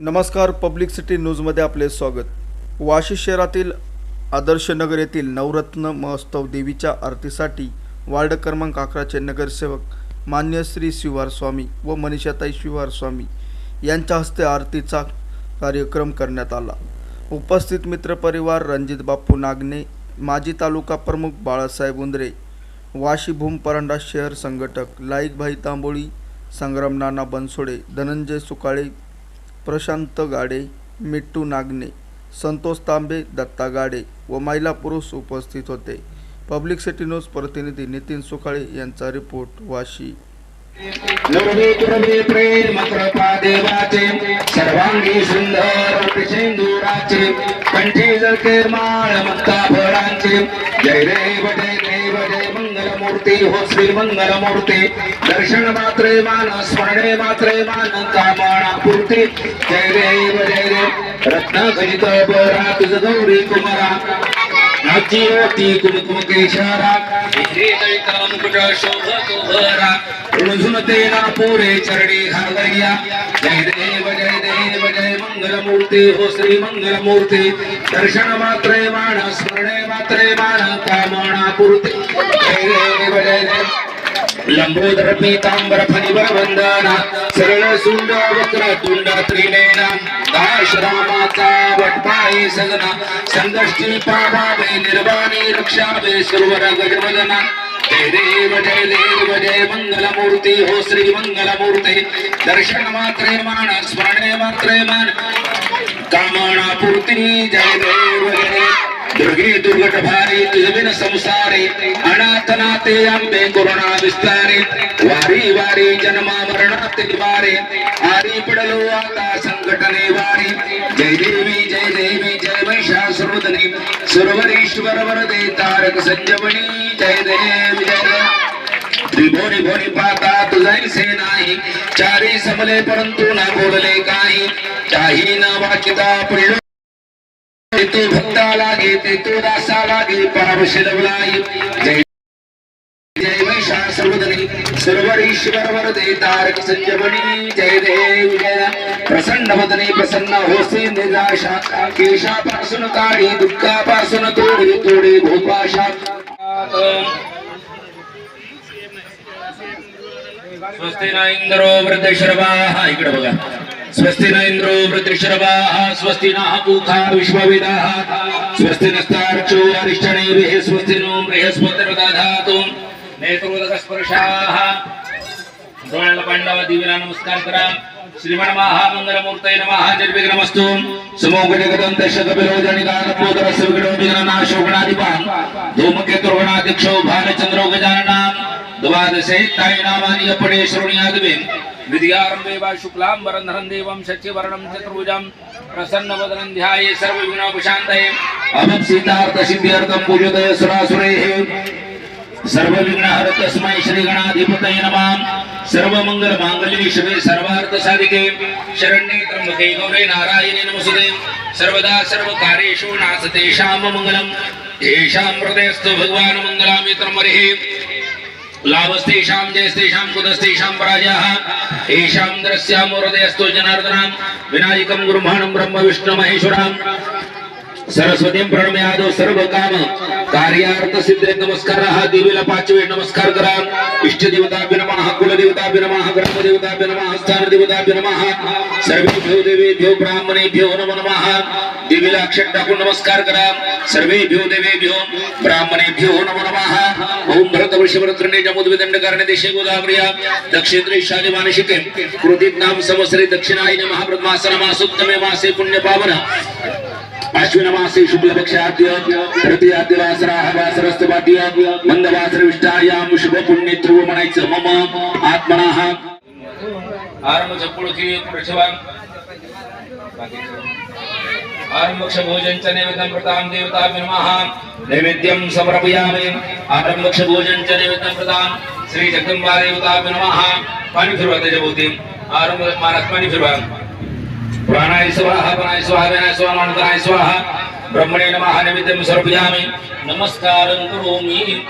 नमस्कार public city न्यूजमध्ये आपले स्वागत. वाशी शहरातील आदर्श नगर येथील नवरत्न महोत्सव देवीच्या आरतीसाठी वार्ड क्रमांक अकराचे नगरसेवक मान्य श्री शिवार स्वामी व मनीषाताई शिवार स्वामी यांच्या हस्ते आरतीचा कार्यक्रम करण्यात आला. उपस्थित मित्रपरिवार रणजित बापू नागने माजी तालुका प्रमुख बाळासाहेब उंदरे वाशी भूम परांडा शहर संघटक लाईकभाई तांबोळी संग्राम नाना बनसोडे धनंजय सुकाळे प्रशांत गाडे मिट्टू नागने संतोष तांबे दत्ता गाडे व महिला पुरुष उपस्थित होते. पब्लिक सिटी न्यूज प्रतिनिधी नितीन सुकाळे यांचा रिपोर्ट वाशी. सर्वांगी सुंदर सिंदुराचे कंठी जळके माळ मक्का फळांचे जय रे जय मंगल हो श्री मंगल दर्शन मात्रे मान स्मरणे मात्रे मान कामानापूर्ती जय देव जय देव। रत्न खजित बरा तुझ गौरी कुमारा। आजी कुमकुम केशरा मुकुट शोभतो भरा रुजून तेना पुरे चरणी घालया जय देव जय देव जय मंगलमूर्ती। हो श्री मंगलमूर्ती दर्शन मात्रे मान स्मरणे मात्रे मान कामना पूर्ती. जय लंबोदर पीतांबर फणिवर वंदना सरळ सुंड वक्र तुंड त्रिनेना दाश रामाचा वटपाई सगना संदष्टी पाभावे निर्वाणी रक्षावे सुरवर गजवदना जय देव जय देव जय मंगलमूर्ती हो श्री मंगलमूर्ती. दर्शन मात्रे मान स्मरणे मात्रे मान कामना पूर्ती जय देव दुर्गे दुर्गट भारी तुझबिन संसारे अनाथ आंबे करुणा विस्तारे। वारी वारी जन्मा मरणातील वारे आरी पडलो आता संघटने वारी। जय देवी जय देवी जय महिषासुरवदनी। सुरवरीश्वर वरदे तारक संजमणी जय देव जय भुवनी नाही चारी समले परंतु ना बोलले काही. काही ना वाचिता पडलो. तू भक्ता लागे ते तू दासा लागे पावशिलवलाई जय जय वैशा सर्वदनी सर्वरीश्वर वरदे तारक संजमणी जय देव जय. प्रसन्न वदने प्रसन्न होसे निराशा. केशापासून काळी दुःखापासून तोडी तोडी भूपाशा. स्वस्ती ना इंद्रो वृद्धशर्वाः इकडे बघा. स्वस्ती न इंद्रो वृद्धशर्वाः स्वस्ती ना पूखा विश्वविदाः स्वस्ती नस्तार्चो अरिष्टनेभिः स्वस्ति नो बृहस्पतिर्दधातु नेत्रोदकस्पर्शाः डोळ्याला पांडवा देवीला नमस्कार करा श्रीमण महामंगलमूर्तय नमः निर्विघ्नमस्तु. समोग जगदंत शतबिरो जनिदानपोदर सविघ्नो विघ्ननाशो गणाधिपान् धूमकेतुर्गणाध्यक्षो भालचंद्रो गजाननाम् द्वादशे ताय नामानि अपणे शृणुयादवे विद्यारम्भे वा शुक्लाम्बरधरं देवं शचिवर्णं चतुर्भुजं प्रसन्नवदनं ध्याये सर्वविघ्नोपशान्तये अहं सीतार्थ सिद्ध्यर्थं पूजतय सुरासुरेः सर्व विघ्नहर तस्मै श्री गणाधिपतये नमः सर्व मंगल मांगल्ये शिवे सर्वार्थ साधिके शरण्ये त्र्यंबके गौरे नारायणे नमस्ते सर्वदा सर्व कार्येषु नासते श्याम मंगलम येषां हृदयस्थो भगवान् मंगलामि तर्मरिः लाभस्तेषां जयस्तेषां कुदस्तेषां पराजयः। येषां द्रस्यां जनार्दनां। विनायकं गुरुमाणं ब्रह्मविष्णुमहेश्वरां। सरस्वतीं प्रणम्यादो सर्वकाम। कार्यार्थ सिद्धे नमस्कार. हा देवीला पाच वेळ नमस्कार करा. इष्ट देवताभ्य नमः कुलदेवताभ्य नमः ग्रामदेवताभ्य नमः स्थान देवताभ्य नमः सर्वेभ्यो ब्राह्मणे ब्राह्मणेभ्यो नमो नमः. देवीला अक्षर टाकून नमस्कार करा. सर्वेभ्यो देवेभ्यो ब्राह्मणेभ्यो नमो नमः. ओम भरत वृषभरत्रणे जमुद्विदंड करणे देशे गोदावरिया. दक्षिणे शाली मानसिके कृतीत नाम समसरे दक्षिणाय नमः मासोत्तमे मासे पुण्य पावन अश्विन मासे शुक्ल पक्षाद्य तृतीयाद्य वासरा वासरस्तवाद्य मंदवासर विष्टायाम शुभ पुण्य ध्रुव म्हणायचं मम आत्मनाः आरंभ चपुळकी पृथ्वा आरंभक्ष भोजनच नैवेद्यं प्रतां देवताभ्यो नमः नैवेद्यं समर्पयामि आरंभक्ष भोजनच नैवेद्यं प्रतां श्री जगदंबा देवताभ्यो नमः पाणी फिरवा त्याच्या भोवती आरंभ महाराज पाणी फिरवा ప్రాణాయ స్వాహ ప్రాణాయ స్వాహ వినాయ స్వాహ అనంతరాయ స్వాహ. బ్రహ్మణే నమ నిమిత్తం సమర్పయామి. నమస్కారం కరోమి.